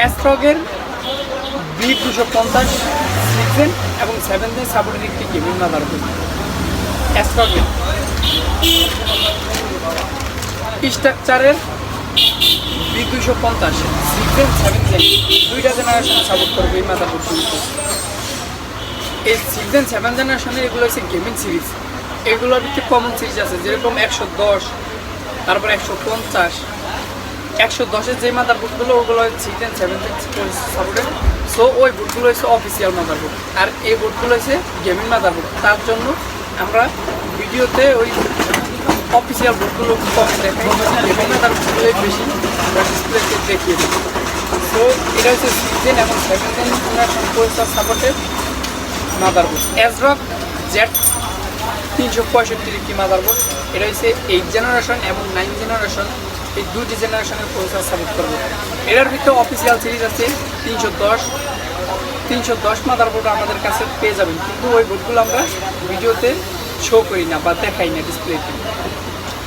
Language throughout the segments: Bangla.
অ্যাস্ট্রগের বি দুশো পঞ্চাশ সিক্সেন এবং সেভেন জেন সাপোর্টের একটি গেমিং মাদারবোর্ড অ্যাস্ট্রগের স্ট্রাকচারের বি দুশো পঞ্চাশ সিক্সেন সেভেন জেন দুইটা জেনারেশন সাপোর্ট করবে এই মাদারবোর্ডগুলিতে এই সিক্সেন সেভেন জেনারেশনের এগুলো হচ্ছে গেমিং সিরিজ এগুলোর একটি কমন সিরিজ আছে, যেরকম একশো দশ, তারপর একশো পঞ্চাশ একশো দশের যে মাদার বুটগুলো ওগুলো হচ্ছে সিক্সেন সেভেন সাপোর্টেড সো ওই বুটগুলো হচ্ছে অফিসিয়াল মাদার বুট আর এই বুটগুলো হচ্ছে গেমিং মাদার বুট তার জন্য আমরা ভিডিওতে ওই অফিসিয়াল বুটগুলো কম দেখাই। মাদার বুটগুলোই বেশি আমরা ডিসপ্লেতে দেখিয়ে দিই। সো এটা হচ্ছে সিক্সেন এবং seven generation processor supported motherboard ASRock Z তিনশো পঁয়ষট্টির একটি মাদারবোর্ড এটা হচ্ছে এইট জেনারেশন এবং নাইন জেনারেশন এই দুটি জেনারেশনের প্রসেসর সাপোর্ট করবে। এটার ভিতরে অফিসিয়াল সিরিজ আছে তিনশো দশ। তিনশো দশ মাদারবোর্ড আমাদের কাছে পেয়ে যাবেন। কিন্তু ওই বোর্ডগুলো আমরা ভিডিওতে শো করি না বা দেখাই না ডিসপ্লেতে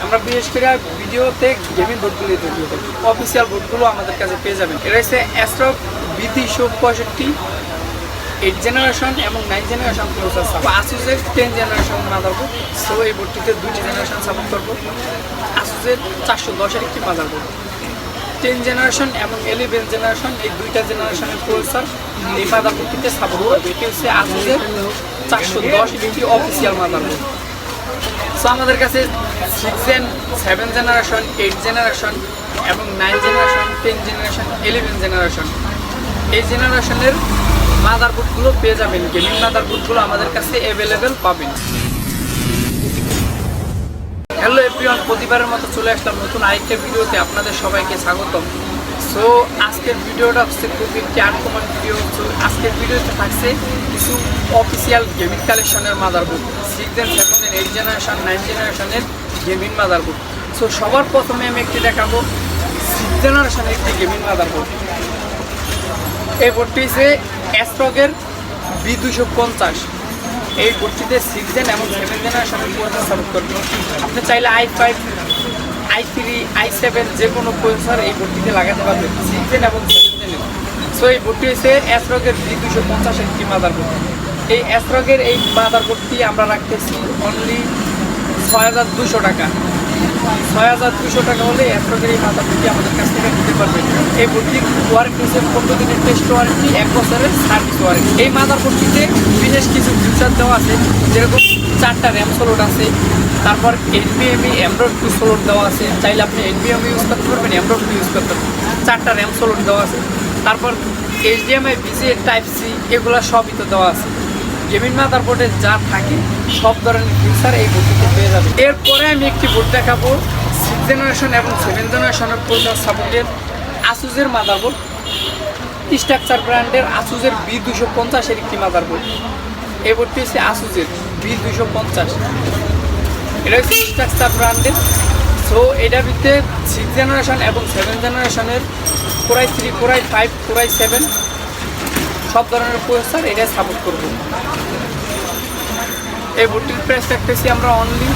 আমরা বিশেষ করে ভিডিওতে গেমিং বোর্ডগুলো থাকি। অফিসিয়াল বোর্ডগুলো আমাদের কাছে পেয়ে যাবেন। এটা হচ্ছে অ্যাস্ট্রক বি শো পঁয়ষট্টি এইট জেনারেশন এবং নাইন জেনারেশন সাপোর্ট আসুসের টেন জেনারেশন মাদারবোর্ড সো এই বোর্ডটিতে দুইটি জেনারেশন সাপোর্ট করব। আসুসের চারশো দশের একটি মাদারবোর্ড টেন জেনারেশন এবং ইলেভেন জেনারেশন এই দুইটা জেনারেশনের প্রসেসর এই মাদারবোর্ডটিতে সাপোর্ট করবে। এটি হচ্ছে আসুসের চারশো দশ একটি অফিসিয়াল মাদারবোর্ড সো আমাদের কাছে six gen seven generation eight generation এবং nine generation ten generation eleven generation এই জেনারেশনের মাদারবোর্ডগুলো পেয়ে যাবেন গেমিং মাদারবোর্ডগুলো আমাদের কাছে অ্যাভেলেবেল পাবেন। হ্যালো এভরিওয়ান প্রতিবারের মতো চলে আসলাম নতুন আরেকটা ভিডিওতে, আপনাদের সবাইকে স্বাগতম। সো আজকের ভিডিওটা হচ্ছে খুব একটি আনকমন ভিডিও তো আজকের ভিডিওতে থাকছে কিছু অফিসিয়াল গেমিং কালেকশনের motherboard. Six gen seven gen eight generation nine জেনারেশনের গেমিং মাদারবোর্ড। সো সবার প্রথমে আমি একটি দেখাবো সিক্স জেনারেশনের একটি গেমিং মাদারবোর্ড। এই বোর্ডটি হচ্ছে অ্যাস্ট্রগের বি দুশো পঞ্চাশ। এই বোর্ডটিতে সিক্স জেন এবং সেভেন প্রসেসর সাপোর্ট করবে আপনি চাইলে I five I three I seven যে কোনো প্রসেসর এই বোর্ডটিতে লাগাতে পারবেন সিক্স জেন এবং সেভেন জেনের সো এই বোর্ডটি হচ্ছে অ্যাস্ট্রগের বি দুশো পঞ্চাশ একটি মাদার বোর্ড এই অ্যাস্ট্রগের এই মাদার বোর্ডটি আমরা রাখতেছি অনলি ছয় হাজার দুশো টাকা। ছয় হাজার দুশো টাকা হলে অ্যাস্ট্রগের এই মাদার বোর্ডটি আমাদের কাছ থেকে নিতে পারবে। এই বোর্ডটির ওয়ারেন্টি হচ্ছে পনেরো দিনের টেস্ট ওয়ারেন্টি এক বছরের সার্ভিস ওয়ারেন্টি এই মাদার বোর্ডটিতে বিশেষ কিছু ফিউচার দেওয়া আছে, যেরকম চারটা র্যাম সোলোড আছে, তারপর এনবিএমই অ্যান্ড্রয়েড টু সোলোড দেওয়া আছে। চাইলে আপনি এনবিএমই ইউজ করতে পারবেন অ্যান্ড্রয়েড টু ইউজ করতে পারবেন। চারটা র্যাম সোলোড দেওয়া আছে। তারপর এইচডিএমআই বিসি টাইপ সি এগুলো সবই তো দেওয়া আছে। গেমিং মাদারবোর্ডে যা থাকে, সব ধরনের ফিচার এই বোর্ডটিতে পেয়ে যাবে। এরপরে আমি একটি বোর্ড দেখাবো সিক্স জেনারেশন এবং সেভেন জেনারেশনের প্রচার সাপোর্টের আসুজের মাদারবোর্ড স্ট্রাকচার ব্র্যান্ডের আসুজের বি দুশো পঞ্চাশের একটি মাদারবোর্ড এই বোর্ডটি হচ্ছে আসুজের বি দুশো পঞ্চাশ। এটা হচ্ছে স্ট্রাকচার ব্র্যান্ডের সো এটা ভিতরে সিক্স জেনারেশন এবং সেভেন জেনারেশনের core I three core I five core I seven সব ধরনের প্রসেসর এটা সাপোর্ট করব। এই বোর্ডটির প্রাইস রাখতেছি আমরা অনলি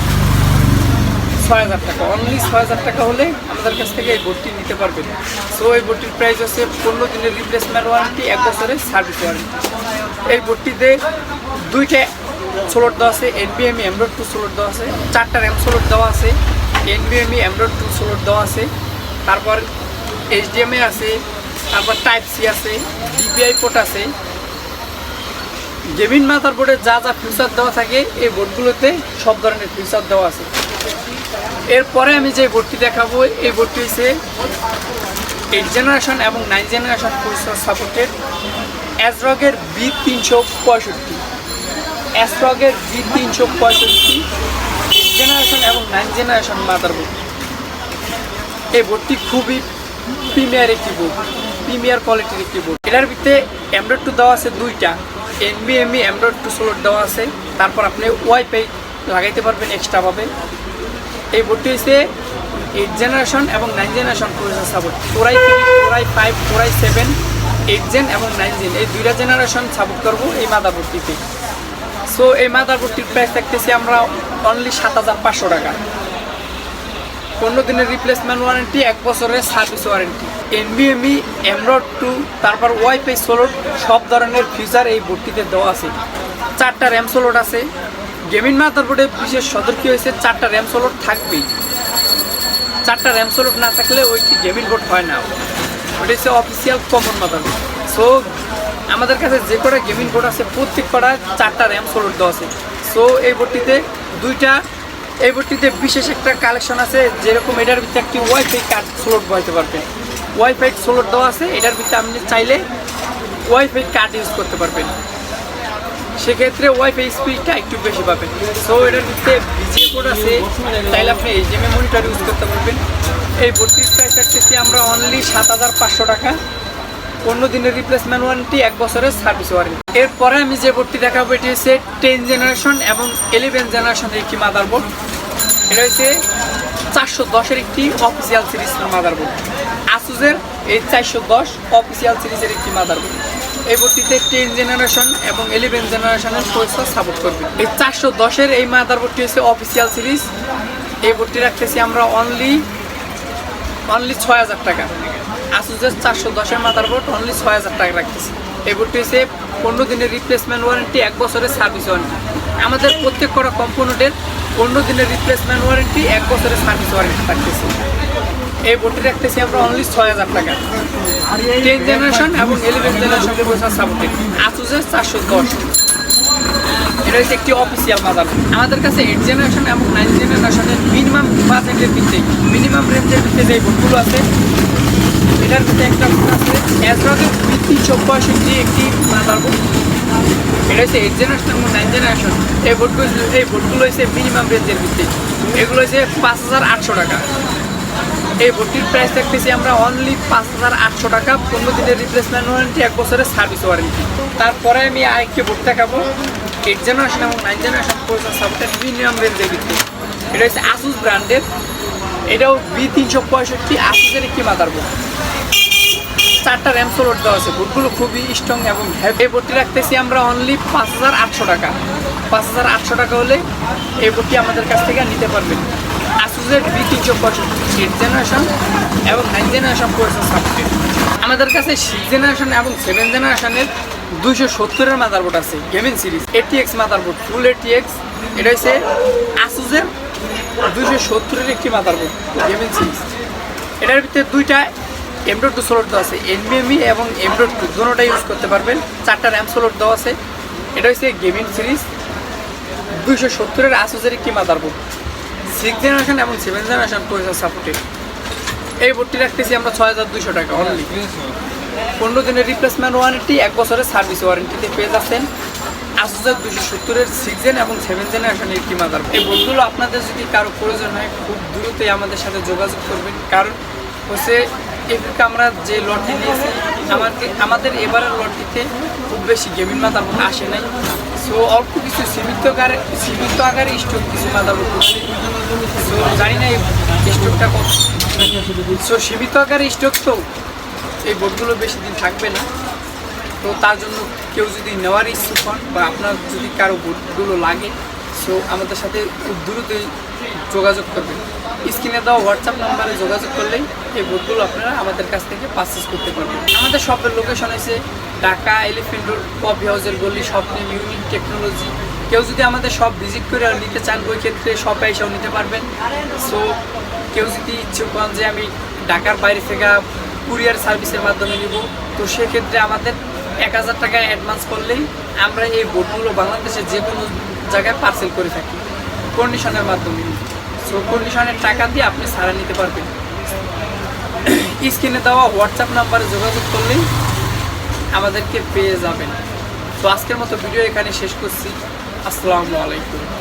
ছয় হাজার টাকা। অনলি ছয় হাজার টাকা হলে আমাদের কাছ থেকে এই বোর্ডটি নিতে পারবেন সো এই বোর্ডটির প্রাইস আছে পনেরো দিনের রিপ্লেসমেন্ট ওয়ারেন্টি এক বছরের সার্ভিস ওয়ারেন্টি এই বোর্ডটিতে দুইটা সোলোড দেওয়া আছে এনবিএমই এমব্রয়েড টু সোলোড দেওয়া আছে, চারটা র্যাম সোলোড দেওয়া আছে এনবিএমই এমব্রয়েড টু সোলোড দেওয়া আছে। তারপর এইচডিএমএ আছে, তারপর টাইপ সি আছে ডিপিআই পোর্ট আছে গেমিং মাথার বোর্ডে যা যা ফিউচার দেওয়া থাকে, এই বোর্ডগুলোতে সব ধরনের ফিউচার দেওয়া আছে। এরপরে আমি যে বোর্ডটি দেখাবো, এই বোর্ডটি হচ্ছে এইট জেনারেশন এবং নাইন জেনারেশন প্রসেসর সাপোর্টেড অ্যাজরগের বি তিনশো পঁয়ষট্টি অ্যাস্ট্রগের বি তিনশো পঁয়ষট্টি জেনারেশন এবং নাইন জেনারেশন মাদার বোর্ড এই বোর্ডটি খুবই প্রিমিয়ার একটি বোর্ড প্রিমিয়ার কোয়ালিটির একটি বোর্ড। এটার ভিতরে অ্যান্ড্রয়েড টু দেওয়া আছে দুইটা। এনবিএমই অ্যান্ড্রয়েড টু সোলোড দেওয়া আছে। তারপর আপনি ওয়াইফাই লাগাইতে পারবেন এক্সট্রাভাবে এই বোর্ডটি হচ্ছে এইট জেনারেশন এবং nine generation processor support core I three core I five core I seven eight gen এবং নাইন জেন এই দুইটা জেনারেশন সাপোর্ট করব এই মাদারবোর্ডটিতে সো এই মাদারবোর্ডটির প্রাইস থাকতেছি আমরা অনলি সাত হাজার পাঁচশো টাকা। পনেরো দিনের রিপ্লেসমেন্ট ওয়ারেন্টি এক বছরের সার্ভিস ওয়ারেন্টি এনবিএমই এমরড টু তারপর ওয়াইফাই সোলোড সব ধরনের ফিচার এই বোর্ডটিতে দেওয়া আছে। চারটা র্যাম সোলোড আছে। গেমিং মাদারবোর্ডে বিশেষ সতর্ক হয়েছে, চারটা র্যাম সোলোড থাকবেই। চারটা র্যাম সোলোড না থাকলে ওইটি গেমিং বোর্ড হয় না। ওটা হচ্ছে অফিসিয়াল কমন মাদারবোর্ড সো আমাদের কাছে যে কটা গেমিং বোর্ড আছে, প্রত্যেক কটা চারটা র্যাম সোলোড দেওয়া আছে। সো এই বোর্ডটিতে দুইটা, এই বোর্ডটিতে বিশেষ একটা কালেকশন আছে, যেরকম এটার ভিতরে একটি ওয়াইফাই কার্ড স্লোট বসাতে পারবেন। ওয়াইফাই স্লোট দেওয়া আছে, এটার ভিতরে আপনি চাইলে ওয়াইফাই কার্ড ইউজ করতে পারবেন। সেক্ষেত্রে ওয়াইফাই স্পিডটা একটু বেশি পাবেন। সো এটার ভিতরে বিজিএ কোড আছে তাইলে আপনি এইচডিএমএ মনিটর ইউজ করতে পারবেন। এই ভর্তির প্রাইস রাখতেছি আমরা অনলি সাত হাজার পাঁচশো টাকা। অন্য দিনের রিপ্লেসমেন্ট ওয়ারেন্টি এক বছরের সার্ভিস ওয়ারেন্টি এরপরে আমি যে বোর্ডটি দেখাবো, এটি হচ্ছে টেন জেনারেশন এবং ইলেভেন জেনারেশনের একটি মাদারবোর্ড এটা হচ্ছে চারশো দশের একটি অফিসিয়াল সিরিজের মাদারবোর্ড আসুসের এই চারশো দশ অফিসিয়াল সিরিজের একটি মাদারবোর্ড এই বোর্ডটিতে টেন জেনারেশন এবং ইলেভেন জেনারেশনের প্রসেসর সাপোর্ট করবে। এই চারশো দশের এই মাদারবোর্ডটি হচ্ছে অফিসিয়াল সিরিজ এই বোর্ডটি রাখতেছি আমরা অনলি অনলি ছয় হাজার টাকা। আসুসের চারশো দশের মাদারবোর্ড অনলি ছয় হাজার টাকা রাখতেছি। এই বোর্ডটি হচ্ছে পনেরো দিনের রিপ্লেসমেন্ট ওয়ারেন্টি এক বছরের সার্ভিস ওয়ারেন্টি আমাদের প্রত্যেক করা কম্পোনেন্টের পনেরো দিনের রিপ্লেসমেন্ট ওয়ারেন্টি এক বছরের সার্ভিস ওয়ারেন্টি রাখতেছি। এই বোর্ডটি রাখতেছি আমরা অনলি ছয় হাজার টাকা। টেন জেনারেশন এবং ইলেভেন জেনারেশন প্রসেসর সাপোর্টেড আসুসের চারশো দশ। এটা হচ্ছে একটি অফিসিয়াল মাদার আমাদের কাছে এইট জেনারেশন এবং নাইন জেনারেশনের মিনিমাম পার্সেন্টের ভিত্তি মিনিমাম রেঞ্জের ভিত্তি যে বোর্ডগুলো আছে। এটার ভিতরে একটা বোর্ড আছে। অ্যাজরকের ভিত্তি চব্বাষট্টি একটি মাদার বোর্ড এটা হচ্ছে এইট জেনারেশন এবং নাইন জেনারেশন এই বোর্ডগুলো এই বোর্ডগুলো হচ্ছে মিনিমাম রেঞ্জের ভিত্তি এগুলো হচ্ছে পাঁচ হাজার আটশো টাকা। এই ভর্তির প্রাইস রাখতেছি আমরা অনলি পাঁচ হাজার আটশো টাকা, পনেরো দিনের রিপ্লেসমেন্ট ওয়ারেন্টি এক বছরের সার্ভিস ওয়ারেন্টি তারপরে আমি আরেকটি ভোট দেখাবো। এইট জেনারেশন এবং nine generation processor supported premium রেঞ্জের ভিত্তি এটা হচ্ছে আসুস ব্র্যান্ডের এটাও বি তিনশো পঁয়ষট্টি আসুসের একটি মাদার বোর্ড চারটা র্যাম সোলোড দেওয়া আছে। বোর্ডগুলো খুবই স্ট্রং এবং এই বোর্ডটি রাখতেছি আমরা অনলি পাঁচ হাজার আটশো টাকা। পাঁচ হাজার আটশো টাকা হলে এই বোর্ডটি আমাদের কাছ থেকে নিতে পারবেন। আসুসের বি তিনশো পঁয়ষট্টি জেনারেশন এবং নাইন জেনারেশন প্রসেসর সাপোর্টেড আমাদের কাছে সিক্স জেনারেশন এবং সেভেন জেনারেশনের দুইশো সত্তরের মাদারবোর্ড আছে gaming series ATX motherboard full ATX এটা হচ্ছে আসুসের দুইশো সত্তরের একটি মাদারবোর্ড গেমিং সিরিজ এটার ভিতরে দুইটা এমডোর টু সোলোড দেওয়া আছে এনবিএমই এবং এমডোর টু দুটোটা ইউজ করতে পারবেন। চারটা র্যাম সোলোড দেওয়া আছে। এটা হচ্ছে গেমিং সিরিজ দুইশো সত্তরের আসুসের একটি মাদারবোর্ড সিক্স জেনারেশন এবং সেভেন জেনারেশন প্রসেসর সাপোর্টেড এই বোর্ডটি রাখতেছি আমরা ছয় হাজার দুশো টাকা অনলি পনেরো দিনের রিপ্লেসমেন্ট ওয়ারেন্টি এক বছরের সার্ভিস ওয়ারেন্টিতে পেয়ে যাচ্ছেন। আসুসের দুশো সত্তরের সিক্স জেন এবং সেভেন জেনারেশন একটি মাদার এই বোর্ডগুলো আপনাদের যদি কারও প্রয়োজন হয় খুব দ্রুতই আমাদের সাথে যোগাযোগ করবেন। কারণ হচ্ছে এদিকে আমরা যে লটটি নিয়েছি আমাদের আমাদের এবারের লটটিতে খুব বেশি গেমিং মাদার আসে নাই। সো অল্প কিছু সীমিত আকারে সীমিত আকারে স্টক কিছু মাদার করছি সো জানি না এই স্টকটা কত। সো সীমিত আকারে স্টক তো এই বোর্ডগুলো বেশি দিন থাকবে না। তো তার জন্য কেউ যদি নেওয়ার ইচ্ছুক হন বা আপনার যদি কারও বোর্ডগুলো লাগে সো আমাদের সাথে খুব দ্রুতই যোগাযোগ করবেন। স্ক্রিনে দেওয়া হোয়াটসঅ্যাপ নাম্বারে যোগাযোগ করলেই এই বোর্ডগুলো আপনারা আমাদের কাছ থেকে পারচেস করতে পারবেন। আমাদের শপের লোকেশন হয়েছে ঢাকা এলিফেন্ট রোড কফি হাউসের গলি স্বপ্নে ইউনিক টেকনোলজি কেউ যদি আমাদের সব ভিজিট করে নিতে চান, ওই ক্ষেত্রে শপে এসেও নিতে পারবেন। সো কেউ যদি ইচ্ছুক হন যে আমি ঢাকার বাইরে থেকে কুরিয়ার সার্ভিসের মাধ্যমে নিব, তো সেক্ষেত্রে আমাদের এক হাজার টাকা অ্যাডভান্স করলেই আমরা এই বোটগুলো বাংলাদেশের যে কোনো জায়গায় পার্সেল করে থাকি। কন্ডিশনের মাধ্যমে। সো কন্ডিশনের টাকা দিয়ে আপনি সারা নিতে পারবেন। স্ক্রিনে দেওয়া হোয়াটসঅ্যাপ নাম্বারে যোগাযোগ করলেই আমাদেরকে পেয়ে যাবেন। তো আজকের মতো ভিডিও এখানে শেষ করছি। আসসালামু আলাইকুম।